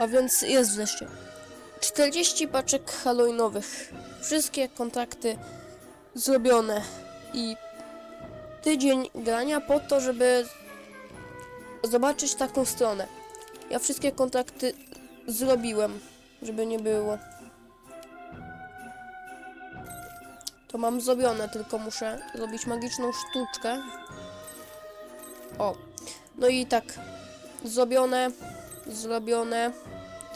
A więc jest wreszcie. 40 paczek halloweenowych. Wszystkie kontrakty zrobione. I tydzień grania po to, żeby zobaczyć taką stronę. Ja wszystkie kontrakty zrobiłem, żeby nie było. To mam zrobione, tylko muszę zrobić magiczną sztuczkę. O. No i tak. Zrobione. Zrobione.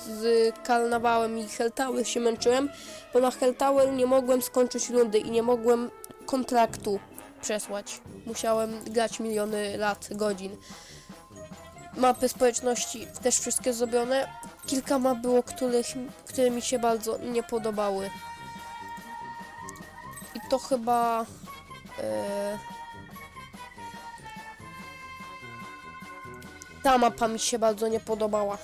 Z karnawałem i Helltower się męczyłem, bo na Helltower nie mogłem skończyć rundy i nie mogłem kontraktu przesłać. Musiałem grać miliony lat, godzin. Mapy społeczności też wszystkie zrobione. Kilka map było, których, które mi się bardzo nie podobały. I to chyba... E, ta mapa mi się bardzo nie podobała.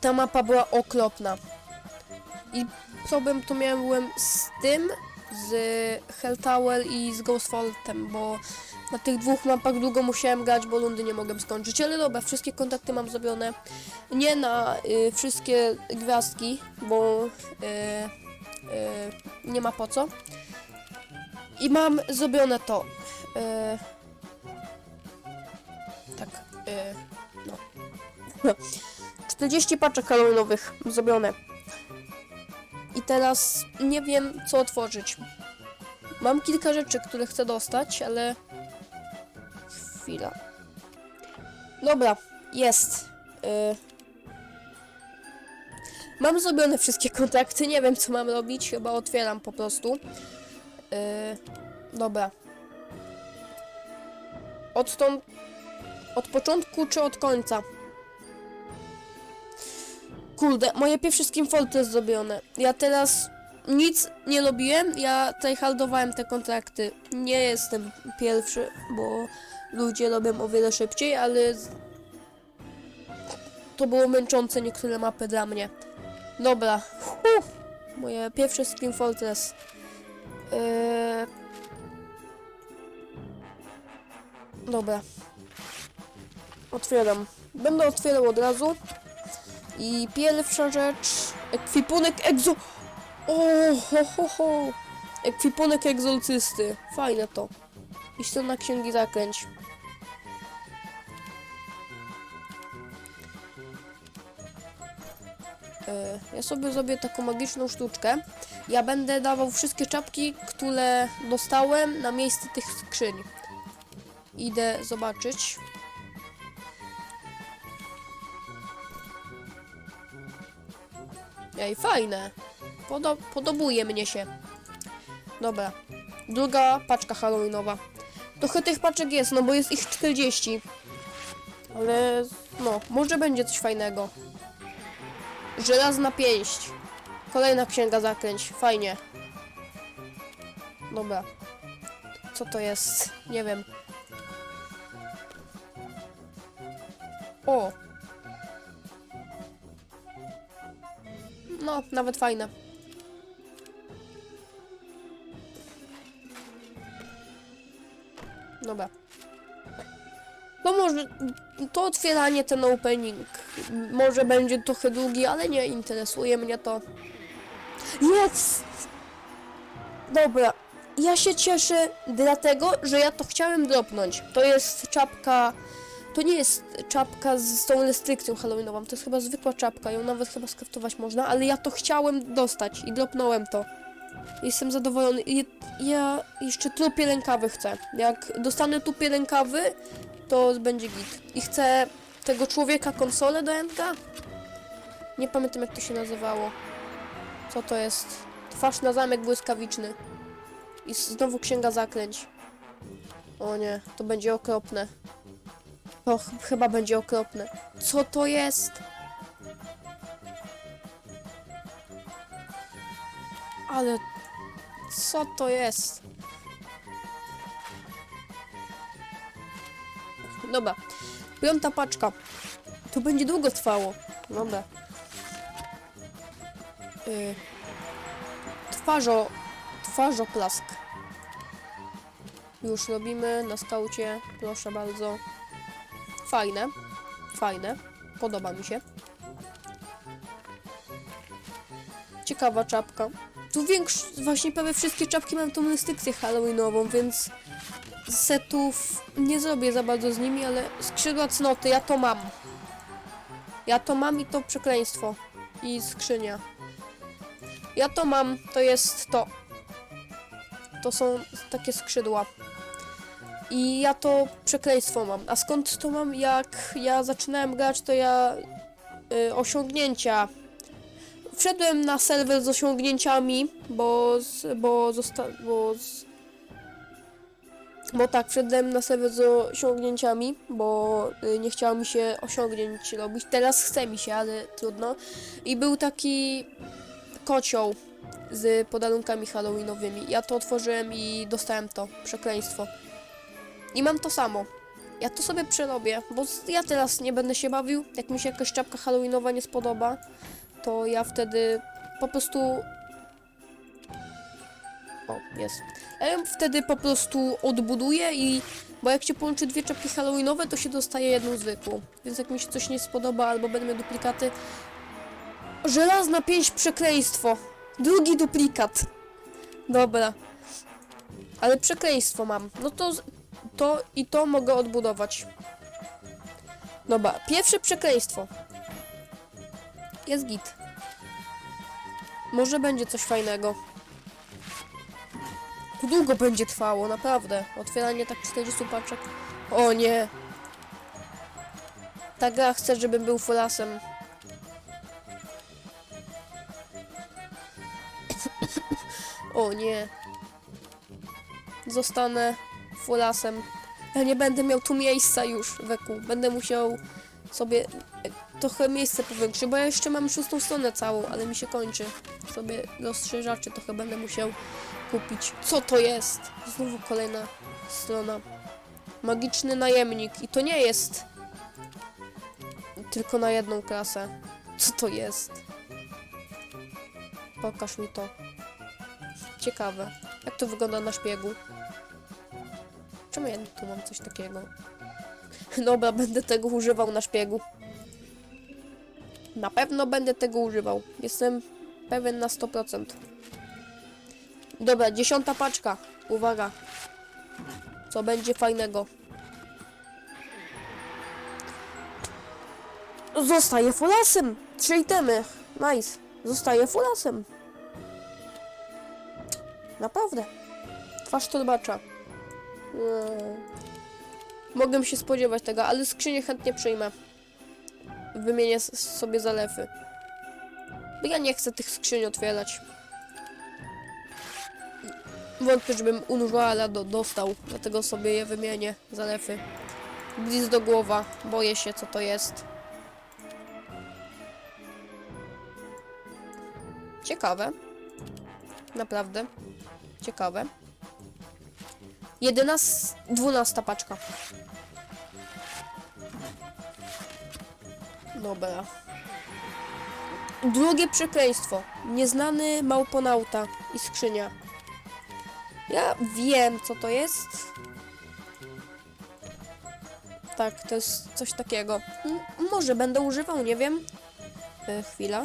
Ta mapa była okropna. I problem to miałem z tym, z Helltower i z Ghost Faultem, bo na tych dwóch mapach długo musiałem grać, bo rundy nie mogłem skończyć. Ale dobra, wszystkie kontakty mam zrobione. Nie na y, wszystkie gwiazdki, bo y, y, nie ma po co. I mam zrobione to. Y, y, no. 40 paczek halloweenowych zrobione. I teraz nie wiem, co otworzyć. Mam kilka rzeczy, które chcę dostać, ale... Chwila. Dobra, jest. Y... Mam zrobione wszystkie kontakty, nie wiem, co mam robić, chyba otwieram po prostu. Y... Dobra. Odtąd... Od początku czy od końca? Kurde, moje pierwsze skinfolty zrobione. Ja teraz nic nie robiłem, ja tutaj haldowałem te kontrakty. Nie jestem pierwszy, bo ludzie robią o wiele szybciej, ale to było męczące niektóre mapy dla mnie. Dobra, Uff, moje pierwsze Scream Fortress. Eee... Dobra. Otwieram. Będę otwierał od razu. I pierwsza rzecz, ekwipunek egzo... O, ho, ho, ho. Ekwipunek egzorcysty. Fajne to. I strona księgi zakręć. E, Ja sobie zrobię taką magiczną sztuczkę. Ja będę dawał wszystkie czapki, które dostałem na miejsce tych skrzyń. Idę zobaczyć. Ej, fajne. Podo podobuje mnie się. Dobra. Druga paczka halloweenowa. Trochę tych paczek jest, no bo jest ich 40. Ale no, może będzie coś fajnego. Żelazna pięść. Kolejna księga zakręć. Fajnie. Dobra. Co to jest? Nie wiem. O! Nawet fajne. Dobra. No może to otwieranie, ten opening może będzie trochę długi, ale nie interesuje mnie to. Jest! Dobra. Ja się cieszę dlatego, że ja to chciałem dropnąć. To jest czapka... To nie jest czapka z tą restrykcją halloweenową, to jest chyba zwykła czapka, ją nawet chyba skraftować można, ale ja to chciałem dostać i dropnąłem to. Jestem zadowolony. I ja jeszcze trupie rękawy chcę. Jak dostanę trupie rękawy, to będzie git. I chcę tego człowieka konsolę do Endga. Nie pamiętam jak to się nazywało. Co to jest? Twarz na zamek błyskawiczny. I znowu księga zaklęć. O nie, to będzie okropne. To ch chyba będzie okropne. Co to jest? Ale co to jest? Dobra. Piąta paczka. To będzie długo trwało. Dobra. Y... Twarzo... Twarzoplask. Już robimy na skaucie. Proszę bardzo. Fajne. Fajne. Podoba mi się. Ciekawa czapka. Tu większość, właśnie prawie wszystkie czapki mają tą restrykcję halloweenową, więc setów nie zrobię za bardzo z nimi, ale skrzydła cnoty, ja to mam. Ja to mam i to przekleństwo. I skrzynia. Ja to mam, to jest to. To są takie skrzydła. I ja to przekleństwo mam. A skąd to mam? Jak ja zaczynałem grać, to ja y, osiągnięcia. Wszedłem na serwer z osiągnięciami, bo z, bo zosta, bo z, bo tak, wszedłem na serwer z osiągnięciami, bo y, nie chciało mi się osiągnięć robić. Teraz chce mi się, ale trudno. I był taki kocioł z podarunkami halloweenowymi. Ja to otworzyłem i dostałem to przekleństwo. I mam to samo. Ja to sobie przerobię, bo ja teraz nie będę się bawił. Jak mi się jakaś czapka halloweenowa nie spodoba, to ja wtedy po prostu... O, jest. Ja wtedy po prostu odbuduję i... Bo jak się połączy dwie czapki halloweenowe, to się dostaje jedną zwykłą. Więc jak mi się coś nie spodoba albo miał duplikaty... Żelazna pięść przekleństwo. Drugi duplikat. Dobra. Ale przekleństwo mam. No to, to i to mogę odbudować. Dobra, pierwsze przekleństwo. Jest git. Może będzie coś fajnego. Długo będzie trwało, naprawdę. Otwieranie tak 40 paczek. O nie. Ta gra chce, żebym był fulasem. o nie. Zostanę fulasem. Ja nie będę miał tu miejsca już, Weku. Będę musiał sobie trochę miejsce powiększyć, bo ja jeszcze mam szóstą stronę całą, ale mi się kończy. Sobie rozszerzaczy trochę będę musiał kupić. Co to jest? Znowu kolejna strona. Magiczny najemnik. I to nie jest tylko na jedną klasę. Co to jest? Pokaż mi to. Ciekawe. Jak to wygląda na szpiegu? Czemu ja tu mam coś takiego? Dobra, będę tego używał na szpiegu. Na pewno będę tego używał. Jestem pewien na 100%. Dobra, dziesiąta paczka. Uwaga. Co będzie fajnego? Zostaje fulasem! Trzy itemy. Nice. Zostaje fulasem. Naprawdę. Twarz torbacza. Eee. Mogę się spodziewać tego, ale skrzynię chętnie przyjmę. Wymienię sobie zalewy. Bo ja nie chcę tych skrzyń otwierać. Wątpię, żebym Unruala do, dostał, dlatego sobie je wymienię zalewy. Blizz do głowa, boję się co to jest. Ciekawe. Naprawdę. Ciekawe. 11, 12 paczka. Dobra. Drugie przekleństwo. Nieznany małponauta i skrzynia. Ja wiem, co to jest. Tak, to jest coś takiego. M może będę używał, nie wiem. E, chwila.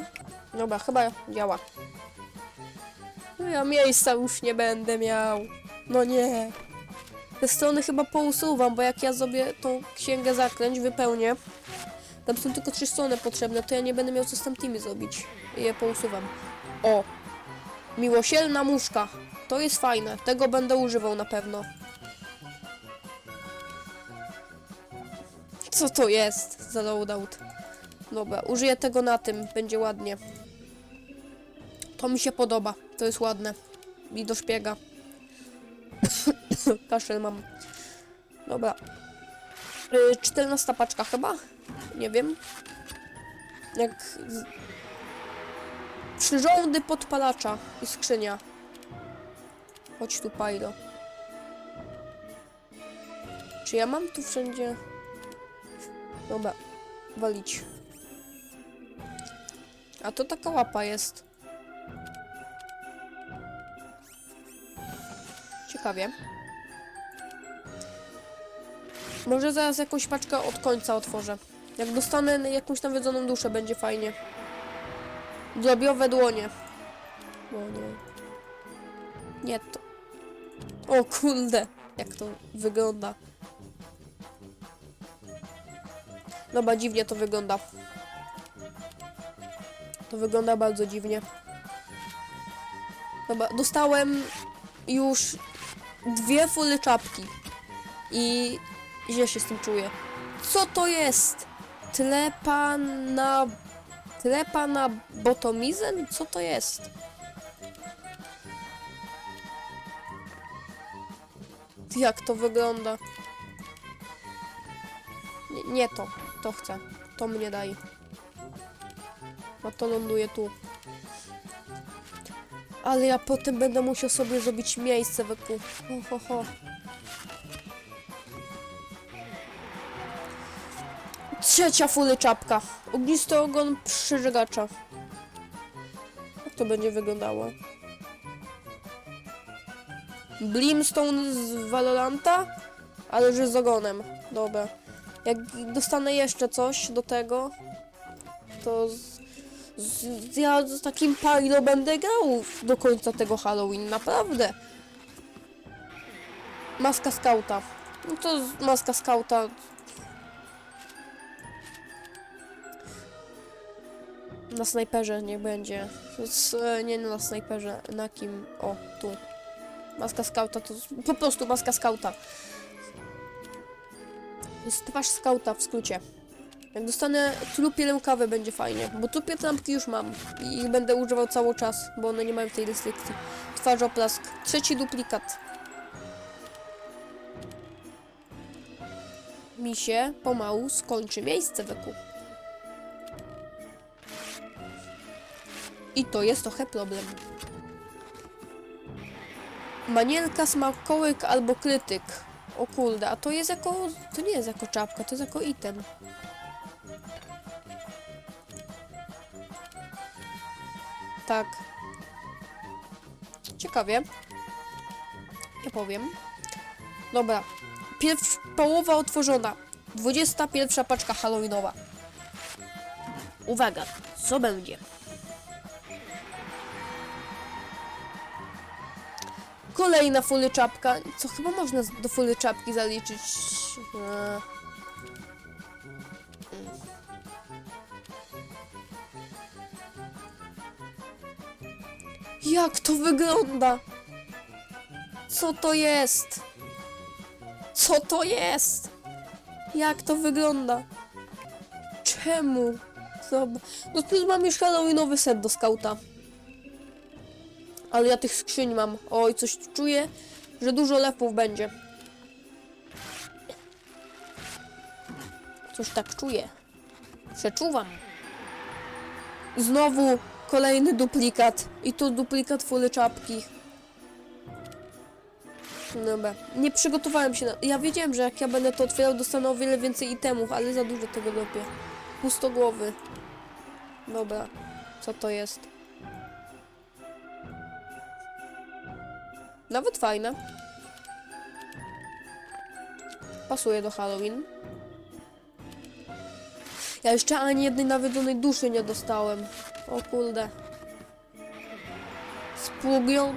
Dobra, chyba działa. No ja miejsca już nie będę miał. No nie. Te strony chyba pousuwam, bo jak ja zrobię tą księgę zaklęć, wypełnię, tam są tylko trzy strony potrzebne, to ja nie będę miał co z tamtymi zrobić. Je pousuwam. O! Miłosielna muszka. To jest fajne. Tego będę używał na pewno. Co to jest za loadout? Dobra, użyję tego na tym. Będzie ładnie. To mi się podoba. To jest ładne. I do szpiega. Kaszel mam. Dobra. Yy, 14 paczka chyba? Nie wiem. Jak... Z... Przyrządy podpalacza i skrzynia. Chodź tu, Pajdo. Czy ja mam tu wszędzie... Dobra. Walić. A to taka łapa jest. Ciekawie. Może zaraz jakąś paczkę od końca otworzę. Jak dostanę jakąś nawiedzoną duszę, będzie fajnie. Drobiowe dłonie. O nie. Nie to. O kurde, jak to wygląda. Dobra, dziwnie to wygląda. To wygląda bardzo dziwnie. Dobra, dostałem już dwie full czapki. I źle się z tym czuję. Co to jest? Tlepa na... Tlepa na botomizm? Co to jest? Jak to wygląda? Nie, nie to. To chcę. To mnie daj. A to ląduje tu. Ale ja potem będę musiał sobie zrobić miejsce wokół. Ho, ho, ho. Trzecia fuly czapka. Ognisty ogon przeżegacza. Jak to będzie wyglądało? Blimstone z Valoranta, ale że z ogonem. Dobra. Jak dostanę jeszcze coś do tego, to z, ja z takim Pyro będę grał do końca tego Halloween, naprawdę. Maska skauta. No to maska skauta. Na snajperze nie będzie. Z, nie na snajperze, na kim? O, tu. Maska skauta to po prostu maska skauta. Jest twarz skauta w skrócie. Jak dostanę trupie rękawy będzie fajnie, bo trupie trampki już mam i ich będę używał cały czas, bo one nie mają tej restrykcji. Twarzoplask. Trzeci duplikat. Mi się pomału skończy miejsce wokół. I to jest trochę problem. Manielka, smakołyk albo krytyk. O kurde, a to jest jako... To nie jest jako czapka, to jest jako item. Tak. Ciekawie. Ja powiem. Dobra. Pierw połowa otworzona. 21 paczka halloweenowa. Uwaga, co będzie? Kolejna fuly czapka. Co chyba można do fuly czapki zaliczyć? Eee. Jak to wygląda? Co to jest? Co to jest? Jak to wygląda? Czemu? Zob- No tu mam już halloweenowy set do skauta. Ale ja tych skrzyń mam. Oj, coś czuję, że dużo lepów będzie. Coś tak czuję. Przeczuwam. Znowu kolejny duplikat. I to duplikat full czapki. Dobra. Nie przygotowałem się na... Ja wiedziałem, że jak ja będę to otwierał, dostanę o wiele więcej itemów, ale za dużo tego robię. Pustogłowy. Dobra. Co to jest? Nawet fajne. Pasuje do Halloween. Ja jeszcze ani jednej nawiedzonej duszy nie dostałem. O kurde. Spługią...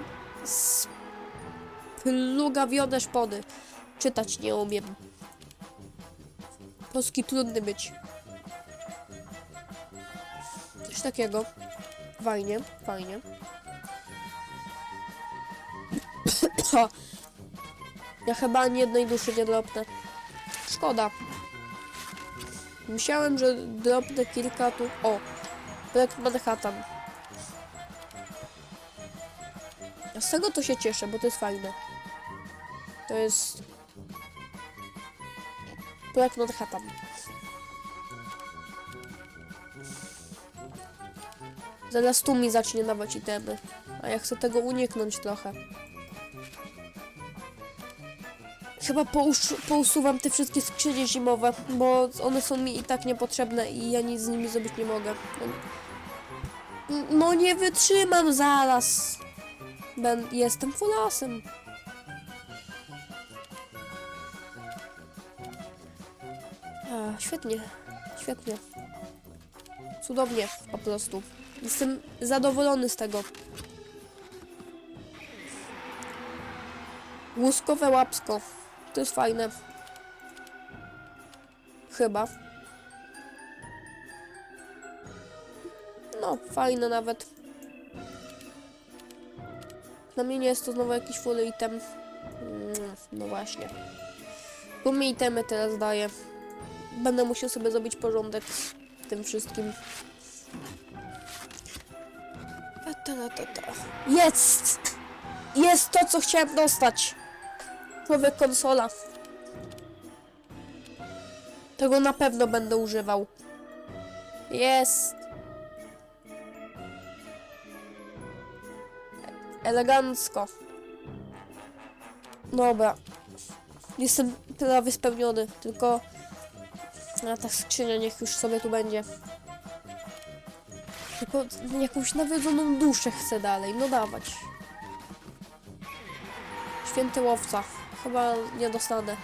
Splugawione szpony. Czytać nie umiem. Polski trudny być. Coś takiego. Fajnie, fajnie. Ja chyba ani jednej duszy nie dropnę. Szkoda. Myślałem, że dropnę kilka tu. O! Black Manhattan. Z tego to się cieszę, bo to jest fajne. To jest... Black Manhattan. Zaraz tu mi zacznie dawać itemy. A ja chcę tego uniknąć trochę. Chyba pousz- pousuwam te wszystkie skrzynie zimowe, bo one są mi i tak niepotrzebne i ja nic z nimi zrobić nie mogę. No, nie wytrzymam zaraz. Ben, jestem fulasem. A, świetnie. świetnie. Cudownie, po prostu. Jestem zadowolony z tego. Łuskowe łapsko. To jest fajne. Chyba. Fajne nawet. Na mnie nie jest to znowu jakiś full item. Mm, No właśnie. Bo mi itemy teraz daje. Będę musiał sobie zrobić porządek z tym wszystkim. Jest! Jest to, co chciałem dostać. Człowiek konsola. Tego na pewno będę używał. Jest. Elegancko. Dobra. Jestem prawie spełniony, tylko... A ta skrzynia niech już sobie tu będzie. Tylko jakąś nawiedzoną duszę chcę dalej, no dawać. Święty łowca. Chyba nie dostanę.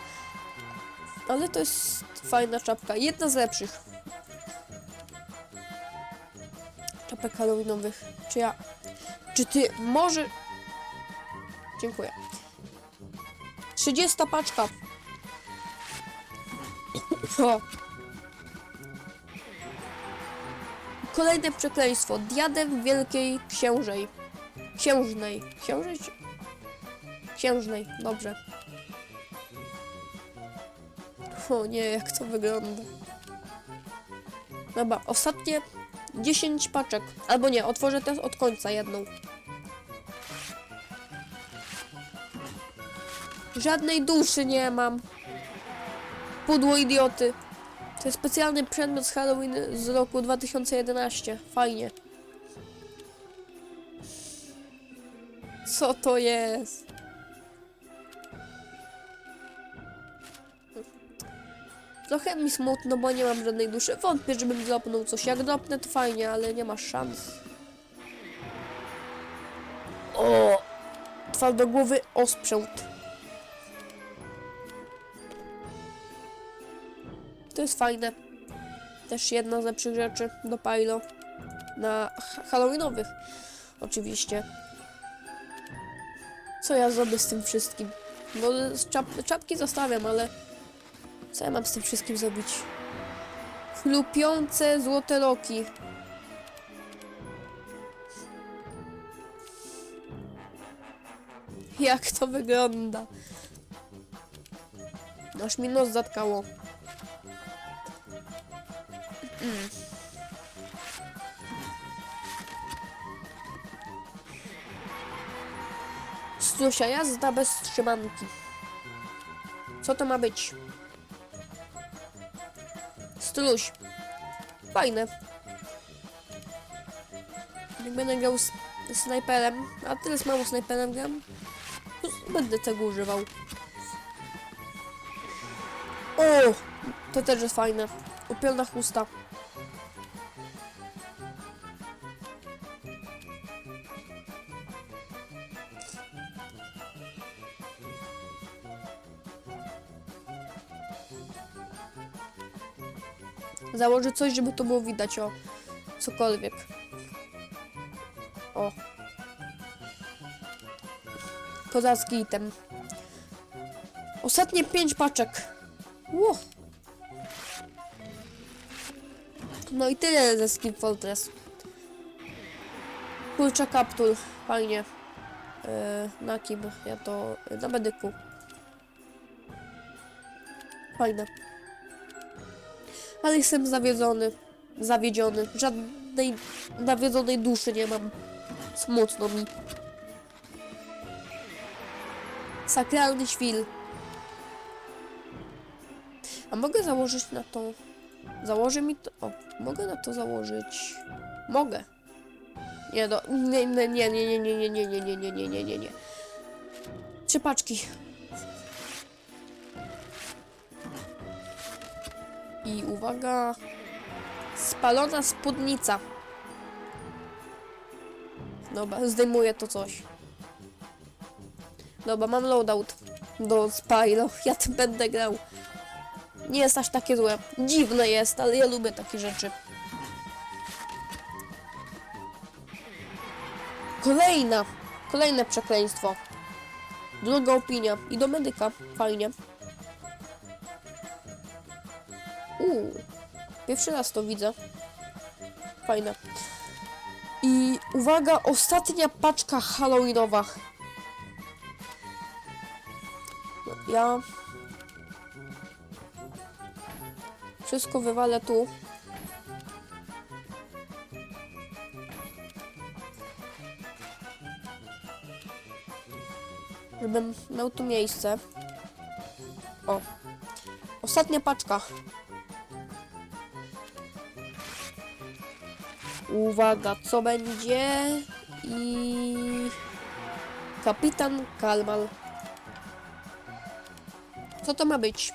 Ale to jest fajna czapka. Jedna z lepszych. Czapek halloweenowych. Czy ja... Czy ty może... Dziękuję. 30 paczka. O. Kolejne przekleństwo. Diadem Wielkiej Księżej. Księżnej. Księżej? Księżnej. Dobrze. O nie, jak to wygląda. Dobra, ostatnie 10 paczek. Albo nie, otworzę też od końca jedną. Żadnej duszy nie mam. Pudło idioty. To jest specjalny przedmiot z Halloween z roku 2011. Fajnie. Co to jest? Trochę mi smutno, bo nie mam żadnej duszy. Wątpię, żebym dropnął coś. Jak dropnę, to fajnie, ale nie ma szans. O! Twardogłowy osprzęt. To jest fajne. Też jedna z lepszych rzeczy do Pilo. Na ha- Halloweenowych. Oczywiście. Co ja zrobię z tym wszystkim? No, czap czapki zostawiam, ale... Co ja mam z tym wszystkim zrobić? Chlupiące złote loki. Jak to wygląda? Aż mi nos zatkało. Mm. Strusia jazda bez trzymanki. Co to ma być? Struś. Fajne. Jak będę grał z snajperem, a teraz mało snajperem gram, to będę tego używał. O! To też jest fajne. Upiorna chusta. Założę coś, żeby to było widać, o. Cokolwiek. O. Kozacki item. Ostatnie pięć paczek. Ło. No i tyle ze Skip Fortress. Kurcza kaptur. Fajnie. Yy, na kim? Ja to... Na medyku. Fajne. Ale jestem zawiedzony. Zawiedziony. Żadnej nawiedzonej duszy nie mam. Smutno mi. Sakralny świl. A mogę założyć na to... Założy mi to... O, mogę na to założyć... Mogę. Nie, do... Nie, nie, nie, nie, nie, nie, nie, nie, nie, nie, nie, nie, nie, nie. Trzy. I uwaga... Spalona spódnica. Dobra, zdejmuję to coś. Dobra, mam loadout do Spyro. Ja tym będę grał. Nie jest aż takie złe. Dziwne jest, ale ja lubię takie rzeczy. Kolejna. Kolejne przekleństwo. Druga opinia. I do medyka. Fajnie. Uuu. Pierwszy raz to widzę. Fajne. I uwaga, ostatnia paczka halloweenowa. No, Ja wszystko wywalę tu. Żebym miał tu miejsce. O. Ostatnia paczka. Uwaga, co będzie? I... Kapitan Kalmal. Co to ma być?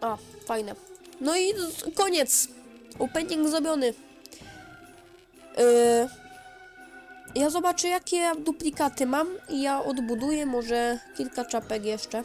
A, fajne. No i koniec. Opening zrobiony. Yy, ja zobaczę, jakie duplikaty mam i ja odbuduję może kilka czapek jeszcze.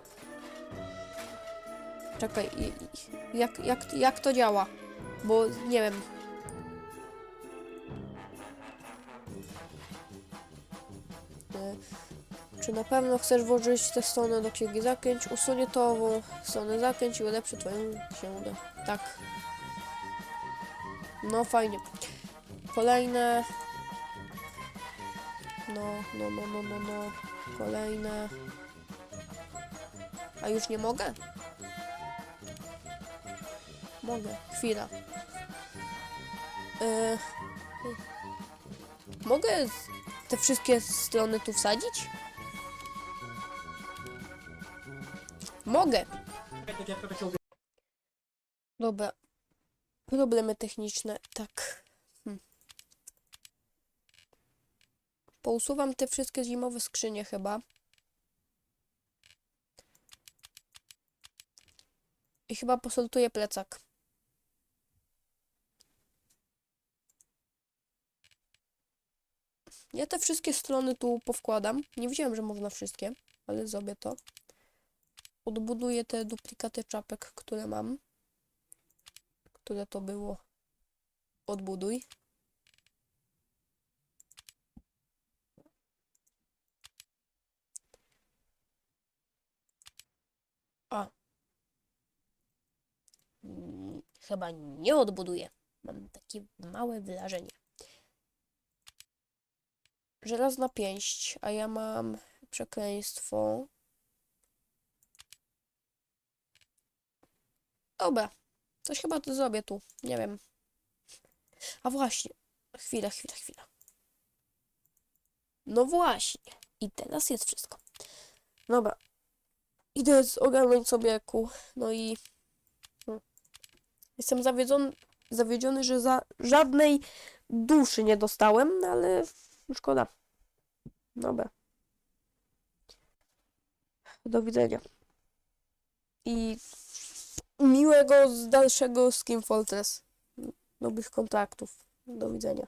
Czekaj, jak, jak, jak to działa? Bo nie wiem. E, Czy na pewno chcesz włożyć tę stronę do księgi zakręć? Usunie to ową stronę zakręć i ulepszy twoją księgę. Tak. No fajnie. Kolejne. No, no, no, no, no, no. Kolejne. A już nie mogę? Mogę. Chwila. E, mogę te wszystkie strony tu wsadzić? Mogę. Dobra. Problemy techniczne, tak. Hm. Pousuwam te wszystkie zimowe skrzynie chyba. I chyba posoltuję plecak. Ja te wszystkie strony tu powkładam. Nie wiedziałem, że można wszystkie, ale zrobię to. Odbuduję te duplikaty czapek, które mam. Które to było? Odbuduj. A. Mm, Chyba nie odbuduję. Mam takie małe wyrażenie. Żelazna pięść, a ja mam przekleństwo. Dobra, coś chyba to zrobię tu, nie wiem. A właśnie, chwila, chwila, chwila. No właśnie, i teraz jest wszystko. Dobra, idę z- ogarnąć sobie ku, no i hmm. jestem zawiedziony, zawiedziony, że za żadnej duszy nie dostałem, ale szkoda. Dobra. Do widzenia. I miłego z dalszego Skin Fortress. Nowych kontaktów. Do widzenia.